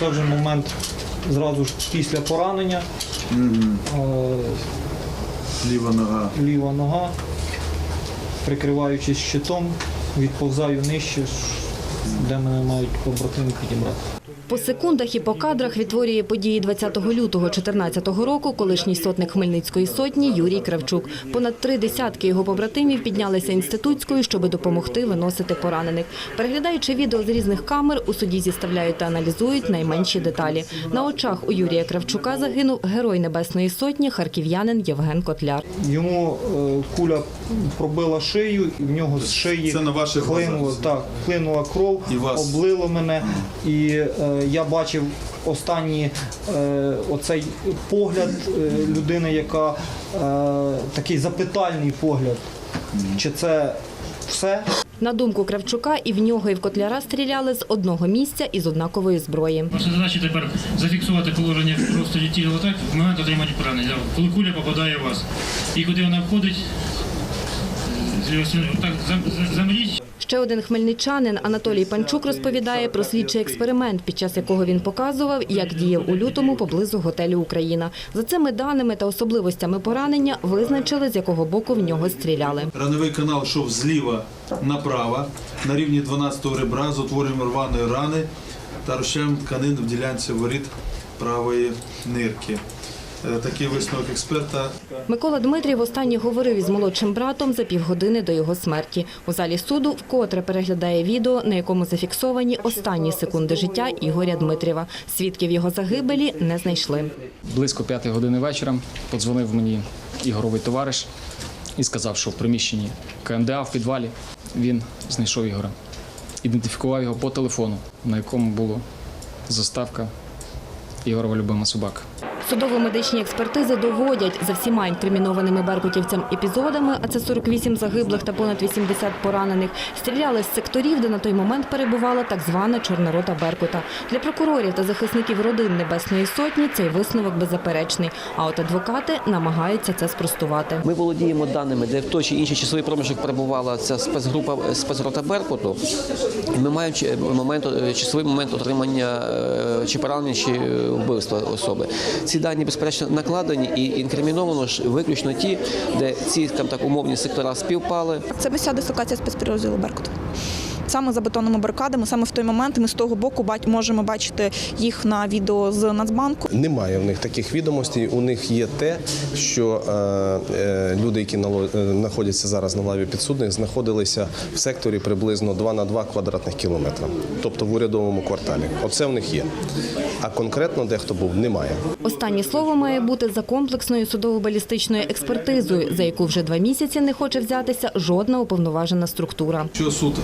Це вже момент зразу ж після поранення. Е, Ліва нога. Ліва нога, прикриваючись щитом, відповзаю нижче, де мене мають побратими підібрати. По секундах і по кадрах відтворює події 20 лютого 2014 року колишній сотник Хмельницької сотні Юрій Кравчук. Понад три десятки його побратимів піднялися інститутською, щоб допомогти виносити поранених. Переглядаючи відео з різних камер, у суді зіставляють та аналізують найменші деталі. На очах у Юрія Кравчука загинув герой Небесної сотні, харків'янин Євген Котляр. Йому е, куля пробила шию, і в нього з шиї Це на ваших хлинула, глазах? так, хлинула кров, І вас? облило мене. І е, я бачив останній е, оцей погляд е, людини, яка е, такий запитальний погляд. Чи це все? На думку Кравчука, і в нього, і в Котляра стріляли з одного місця і з однакової зброї. Ваша задача тепер зафіксувати положення в розстоді тіла отак в момент отримання поранення. Коли куля попадає в вас. І куди вона входить, Ще один хмельничанин Анатолій Панчук розповідає про слідчий експеримент, під час якого він показував, як діяв у лютому поблизу готелю Україна. За цими даними та особливостями поранення визначили, з якого боку в нього стріляли. Рановий канал йшов зліва направо на рівні 12-го ребра з утворенням рваної рани та розчаєм тканин в ділянці воріт правої нирки. Е, Такий висновок експерта. Микола Дмитрів останній говорив із молодшим братом за півгодини до його смерті. У залі суду вкотре переглядає відео, на якому зафіксовані останні секунди життя Ігоря Дмитрєва. Свідків його загибелі не знайшли. Близько п'ятої години вечора подзвонив мені Ігоровий товариш і сказав, що в приміщенні КМДА в підвалі він знайшов Ігора. Ідентифікував його по телефону, на якому була заставка Ігорова любима собака. Судово-медичні експертизи доводять за всіма інкримінованими беркутівцям епізодами, а це 48 загиблих та понад 80 поранених, стріляли з секторів, де на той момент перебувала так звана Чорнорота Беркута. Для прокурорів та захисників родин Небесної Сотні цей висновок беззаперечний. А от адвокати намагаються це спростувати. Ми володіємо даними, де в той чи інший часовий проміжок перебувала ця спецгрупа е, спецрота Беркуту. Ми маємо момент, е, часовий момент отримання е, чи поранення, чи е, вбивства особи. Ці дані, безперечно, накладені і інкриміновано ж виключно ті, де ці скажімо так, умовні сектора співпали. Це вся дислокація спецпідрозділу Беркут. Саме за бетонними барикадами, саме в той момент ми з того боку бать- можемо бачити їх на відео з Нацбанку. Немає в них таких відомостей. У них є те, що е, е, люди, які е, знаходяться зараз на лаві підсудних, знаходилися в секторі приблизно 2 на 2 квадратних кілометра, тобто в урядовому кварталі. Оце в них є. А конкретно де хто був, немає. Останнє слово має бути за комплексною судово-балістичною експертизою, за яку вже два місяці не хоче взятися жодна уповноважена структура. Якщо суд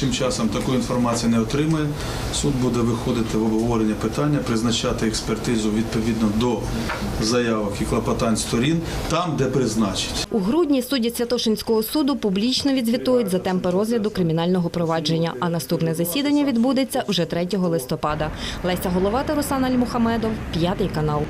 найближчим часом такої інформації не отримає, суд буде виходити в обговорення питання, призначати експертизу відповідно до заявок і клопотань сторін, там, де призначить. У грудні судді Святошинського суду публічно відзвітують за темпи розгляду кримінального провадження, а наступне засідання відбудеться вже 3 листопада. Леся Головата, Руслан Альмухамедов, п'ятий канал.